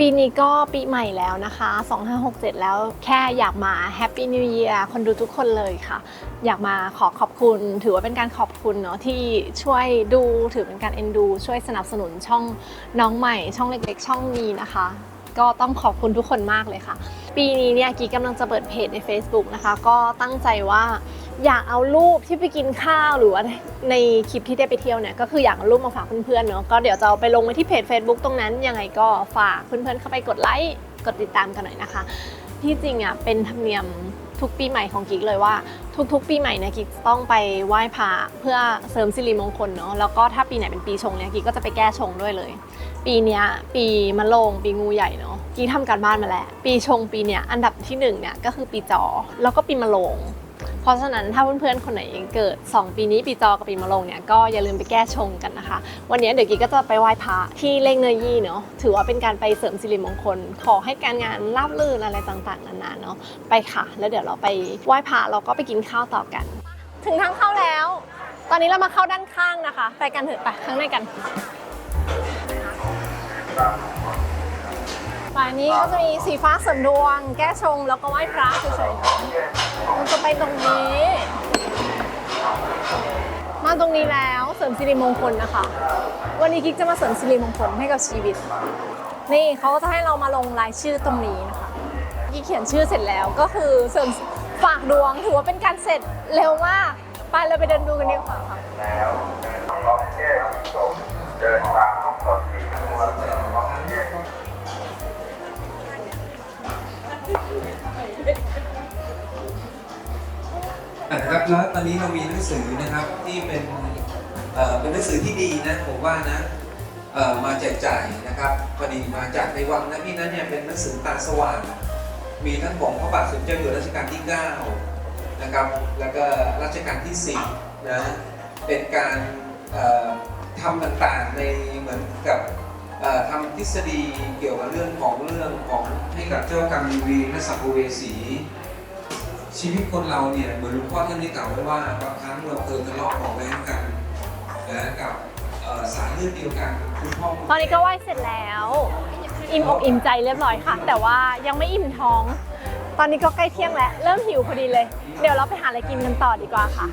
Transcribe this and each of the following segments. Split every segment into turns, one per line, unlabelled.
ปีนี้ก็ปีใหม่แล้วนะคะ 2567 แล้วแค่อยากมา Happy New Year คนดูทุกคนเลยค่ะ อยากมาขอขอบคุณ ถือว่าเป็นการขอบคุณเนาะที่ช่วยดูถือเป็นการเอ็นดู ช่วยสนับสนุนช่องน้องใหม่ ช่องเล็กๆ ช่องนี้นะคะ ก็ต้องขอบคุณทุกคนมากเลยค่ะ ปีนี้เนี่ยกีกำลังจะเปิดเพจใน Facebook นะคะ ก็ตั้งใจว่า อยากเอารูปที่ไปกินข้าวหรือว่าในคลิปที่ได้ไปเที่ยวเนี่ยก็คืออยากเอารูปมาฝากเพื่อนๆเนาะก็เดี๋ยวจะไปลงไว้ที่เพจ Facebook ตรงนั้นยังไงก็ฝากเพื่อนๆเข้าไปกดไลค์กดติดตามกันหน่อยนะคะ ที่จริงอะเป็นธรรมเนียมทุกปีใหม่ของกิ๊กเลยว่า ทุกๆ ปีใหม่เนี่ยกิ๊กต้องไปไหว้พระเพื่อเสริมสิริมงคลเนาะแล้วก็ถ้าปีไหนเป็นปีชงเนี่ยกิ๊กก็จะไปแก้ชงด้วยเลย ปีเนี้ยปีมะโรงปีงูใหญ่เนาะกิ๊กทำการบ้านมาแล้ว ปีชงปีเนี้ยอันดับที่หนึ่งเนี่ยก็คือปีจอแล้วก็ปีมะโรง เพราะฉะนั้นถ้าเพื่อนๆคนไหนเกิด 2 ปีนี้ปีจอกับปีมะโรงเนี่ยก็อย่าลืมไปแก้ชงกันนะคะ วันนี้เดี๋ยวกิ๊กก็จะไปไหว้พระที่เล่งเนยยี่เนาะถือว่าเป็นการไปเสริมสิริมงคล ขอให้การงานราบรื่นอะไรต่างๆนานาเนาะไปค่ะ แล้วเดี๋ยวเราไปไหว้พระเราก็ไปกินข้าวต่อกัน ถึงทางเข้าแล้ว ตอนนี้เรามาเข้าด้านข้างนะคะ ไปกันเถอะไปข้างในกัน ฝ่ายนี้ก็จะมีสีฟ้าเสริมดวง แก้ชงแล้วก็ไหว้พระเฉยๆเนจะไปตรงนี้ มาตรงนี้แล้วเสริมสิริมงคลนะคะ วันนี้กิ๊กจะมาเสริมสิริมงคลให้กับชีวิต นี่เขาก็จะให้เรามาลงรายชื่อตรงนี้นะคะกิ๊กเขียนชื่อเสร็จแล้วก็คือเสริมฝากดวงถือว่าเป็นการเสร็จเร็วมากไปเราไปเดินดูกันดีกว่าค่ะ
แล้วรอบแยกจบเดินทา
ครับแล้วตอนนี้เรามีหนังสือนะครับที่เป็นเอ่อเป็นหนังสือที่ดีนะผมว่านะเอ่อมาแจกจ่ายนะครับพอดีมาจากในวังนะพี่นั้นเนี่ยเป็นหนังสือตาสว่างมีทั้งของพระบาทสมเด็จเจ้าอยู่รัชกาลที่ 9 นะครับ แล้วก็รัชกาลที่ 10 นะ เป็นการทำต่างๆในเหมือนกับทำทฤษฎีเกี่ยวกับเรื่องของเรื่องของให้กับเจ้ากรรมนายเวรและสัมภเวสี ชีวิตคนเราเนี่ยเหมือนหลวงพ่อท่านได้กล่าวไว้ว่าบางครั้งเราเคยทะเลาะเบาะแว้งกันนะกับเอ่อสายเลือดเดียวกันคุณพ่อ
ตอนนี้ก็ไหว้เสร็จแล้ว อิ่มอกอิ่มใจเรียบร้อยค่ะ แต่ว่ายังไม่อิ่มท้อง ตอนนี้ก็ใกล้เที่ยงแล้ว เริ่มหิวพอดีเลย เดี๋ยวเราไปหาอะไรกินกันต่อดีกว่าค่ะ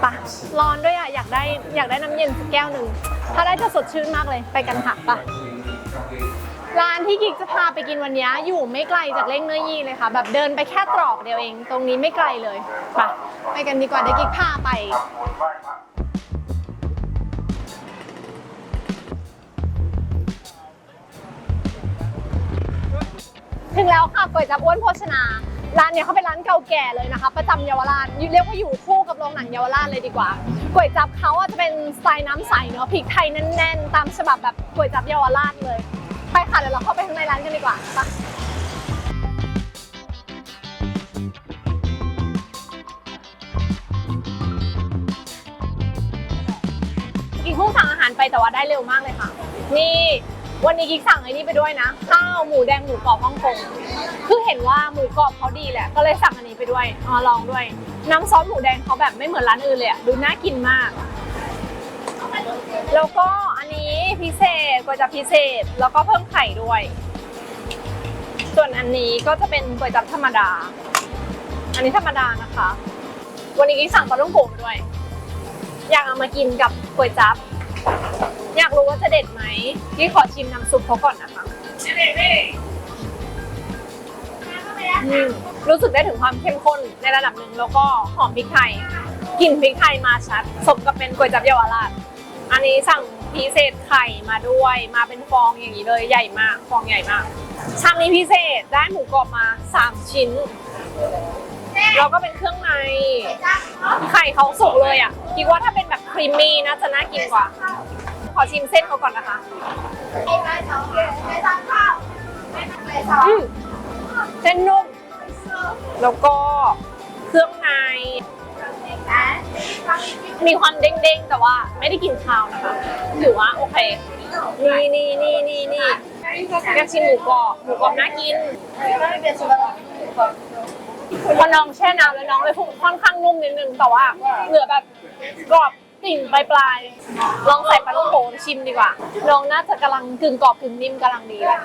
ไปะร้อนด้วยอะอยากได้อยากได้น้ำเย็นสักแก้วหนึ่งถ้าได้จะสดชื่นมากเลยไปกันค่ะไปะ ร้านที่กิ๊กจะพาไปกินวันนี้อยู่ไม่ไกลจากเล่งเนื้อยี่เลยค่ะ แบบเดินไปแค่ตรอกเดียวเอง ตรงนี้ไม่ไกลเลยไปไปกันดีกว่าเดี๋ยวกิ๊กพาไป ถึงแล้วค่ะก๋วยจับอ้วนโภชนาร้านเนี้ยเขาเป็นร้านเก่าแก่เลยนะคะ ประจำเยาวราชเรียกว่าอยู่คู่กับโรงหนังเยาวราชเลยดีกว่าก๋วยจับเขาอะจะเป็นสไตล์น้ำใสเนาะพริกไทยแน่นๆ ตามฉบับแบบก๋วยจับเยาวราชเลย ไปค่ะเดี๋ยวเราเข้าไปข้างในร้านกันดีกว่าไปกิ๊กเพิ่งสั่งอาหารไปแต่ว่าได้เร็วมากเลยค่ะ นี่วันนี้กิ๊กสั่งไอ้นี่ไปด้วยนะข้าวหมูแดงหมูกรอบฮ่องกงคือเห็นว่าหมูกรอบเขาดีแหละก็เลยสั่งอันนี้ไปด้วยอ๋อลองด้วย น้ำซอสหมูแดงเขาแบบไม่เหมือนร้านอื่นเลยอะดูน่ากินมาก แล้วก็อันนี้พิเศษก๋วยจับพิเศษแล้วก็เพิ่มไข่ด้วย ส่วนอันนี้ก็จะเป็นก๋วยจับธรรมดา อันนี้ธรรมดานะคะ วันนี้กิ๊กสั่งปลาลูกโป่งมาด้วย อยากเอามากินกับก๋วยจับ อยากรู้ว่าจะเด็ดไหมกิ๊กขอชิมน้ำซุปเขาก่อนนะคะอืมรู้สึกได้ถึงความเข้มข้นในระดับหนึ่งแล้วก็หอมพริกไทยกลิ่นพริกไทยมาชัด สมกับเป็นก๋วยจั๊บเยาวราช อันนี้สั่งพิเศษไข่มาด้วย มาเป็นฟองอย่างนี้เลยใหญ่มาก ฟองใหญ่มากชามนี้พิเศษได้หมูกรอบมา3ชิ้น แล้วก็เป็นเครื่องใน ไข่เขาสุกเลยอะคิดว่าถ้าเป็นแบบครีมมี่น่าจะน่ากินกว่า ขอชิมเส้นเขาก่อนนะคะเส้นนุ่มแล้วก็เครื่องใน มีความเด้งๆ แต่ว่าไม่ได้กินข้าวนะคะ ถือว่าโอเค นี่นี่นี่นี่นี่อยากชิมหมูกรอบหมูกรอบน่ากินพอน้องแช่น้ำแล้วน้องเลยค่อนข้างนุ่มนิดนึง แต่ว่าเหลือแบบกรอบติ่งปลายๆลองใส่ปลาลูกโป่งชิมดีกว่า น้องน่าจะกำลังกึ่งกรอบกึ่งนิ่มกำลังดีเลย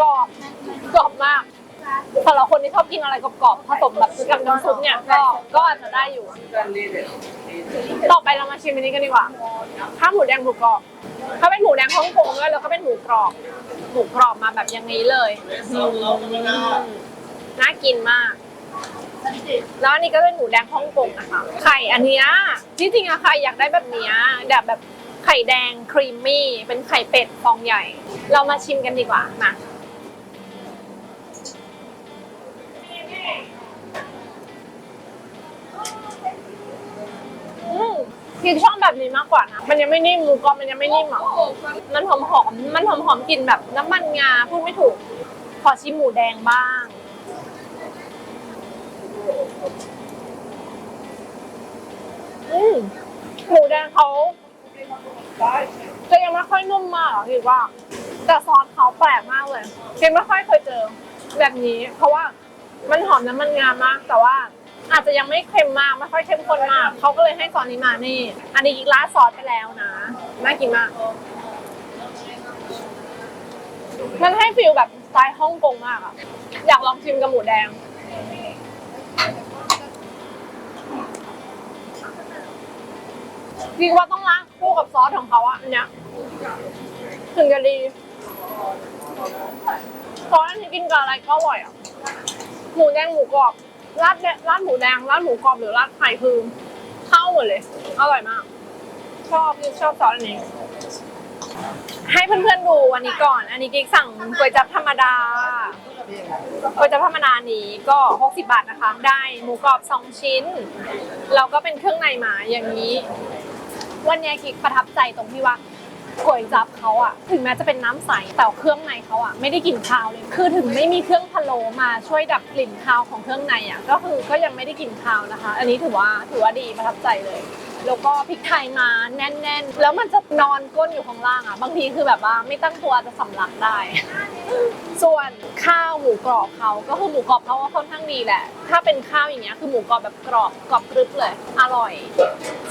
กรอบกรอบมาก สำหรับคนที่ชอบกินอะไรกรอบๆผสมแบบกับน้ำซุปเนี่ยก็ก็อาจจะได้อยู่ ต่อไปเรามาชิมอันนี้กันดีกว่าข้าวหมูแดงหมูกรอบถ้าเป็นหมูแดงฮ่องกงด้วยแล้วก็เป็นหมูกรอบ หมูกรอบมาแบบอย่างนี้เลยน่ากินมากแล้วอันนี้ก็เป็นหมูแดงฮ่องกงนะคะไข่อันเนี้ยจริงๆอะใครอยากได้แบบเนี้ยแบบแบบไข่แดงครีมมี่เป็นไข่เป็ดฟองใหญ่ เรามาชิมกันดีกว่ามา อืมคือชอบแบบนี้มากกว่านะ มันยังไม่นิ่มหมูกรอบมันยังไม่นิ่มอะ มันหอมหอมๆมันหอมหอมๆกลิ่นแบบน้ำมันงาพูดไม่ถูก ขอชิมหมูแดงบ้าง อืมหมูแดงเขาจะยังไม่ค่อยนุ่มมากอะคิดว่า แต่ซอสเขาแปลกมากเลยคิดไม่ค่อยเคยเจอ แบบนี้ เพราะว่ามันหอมน้ำมันงามาก แต่ว่า อาจจะยังไม่เค็มมากไม่ค่อยเข้มข้นมากเขาก็เลยให้ซอสนี้มานี่ อันนี้ราซอสไปแล้วนะน่ากินมาก มันให้ฟิลแบบสไตล์ฮ่องกงมากอะอยากลองชิมกับหมูแดงคิดว่าต้องล้างคู่กับซอสของเขาอะอันเนี้ยถึงจะดีซอสอันนี้กินกับอะไรก็อร่อยอะหมูแดงหมูกรอบ ราดแดราดหมูแดงราดหมูกรอบหรือราดไข่คือเข้าหมดเลย อร่อยมาก ชอบชอบซอสอันนี้ ให้เพื่อนๆดูอันนี้ก่อน อันนี้กิ๊กสั่งก๋วยจั๊บธรรมดาก๋วยจั๊บธรรมดานี้ก็ 60 บาทนะคะ ได้หมูกรอบ 2 ชิ้น แล้วก็เป็นเครื่องในหมาอย่างนี้ วันนี้กิ๊กประทับใจตรงที่ว่า ก๋วยจับเขาอะถึงแม้จะเป็นน้ำใสแต่เครื่องในเขาอะไม่ได้กลิ่นคาวเลย คือถึงไม่มีเครื่องพะโล้มาช่วยดับกลิ่นคาวของเครื่องในอะก็คือก็ยังไม่ได้กลิ่นคาวนะคะ อันนี้ถือว่าถือว่าดีประทับใจเลย แล้วก็พริกไทยมาแน่นๆ แล้วมันจะนอนก้นอยู่ข้างล่างอะบางทีคือแบบว่าไม่ตั้งตัวจะสำลักได้ ส่วนข้าวหมูกรอบเขาก็คือหมูกรอบเขาก็ค่อนข้างดีแหละ ถ้าเป็นข้าวอย่างเงี้ยคือหมูกรอบแบบกรอบกรอบกรึบเลย อร่อย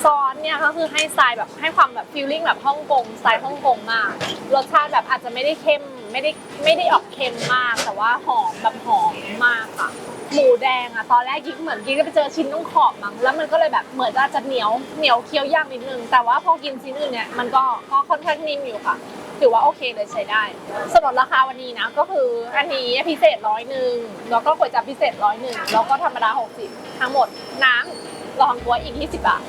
ซอสเนี่ยก็คือให้สไตล์แบบให้ความแบบฟีลลิ่งแบบฮ่องกงสไตล์ฮ่องกงมาก รสชาติแบบอาจจะไม่ได้เข้มไม่ได้ไม่ได้ออกเค็มมาก แต่ว่าหอมแบบหอมมากค่ะ หมูแดงอะตอนแรกกิ๊กเหมือนกิ๊กจะไปเจอชิ้นต้องขอบมั้งแล้วมันก็เลยแบบเหมือนจะเหนียวเหนียวเคี้ยวยากนิดนึงแต่ว่าพอกินชิ้นอื่นเนี่ยมันก็ก็ค่อนข้างนิ่มอยู่ค่ะถือว่าโอเคเลยใช้ได้สำหรับราคาวันนี้นะก็คืออันนี้พิเศษร้อยหนึ่งแล้วก็ก๋วยจั๊บพิเศษร้อยหนึ่งแล้วก็ธรรมดา 60 ทั้งหมดน้ำรองกล้วยอีก 20 บาท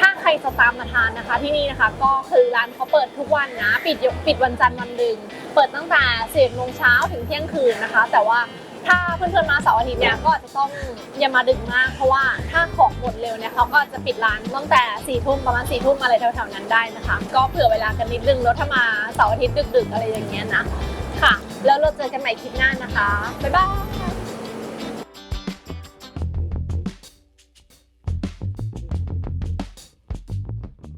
ถ้าใครจะตามมาทานนะคะที่นี่นะคะ ก็คือร้านเขาเปิดทุกวันนะ ปิดปิดวันจันทร์วันหนึ่ง เปิดตั้งแต่10โมงเช้าถึงเที่ยงคืนนะคะ แต่ว่า ถ้าเพื่อนๆมาเสาร์อาทิตย์เนี่ยก็อาจจะต้องอย่ามาดึกมาก เพราะว่าถ้าของหมดเร็วเนี่ยเขาก็จะปิดร้านตั้งแต่สี่ทุ่มประมาณสี่ทุ่มอะไรแถวๆนั้นได้นะคะ ก็เผื่อเวลากันนิดนึงแล้วถ้ามาเสาร์อาทิตย์ดึกๆ อะไรอย่างเงี้ยนะค่ะ แล้วเราเจอกันใหม่คลิปหน้านะคะบ๊ายบาย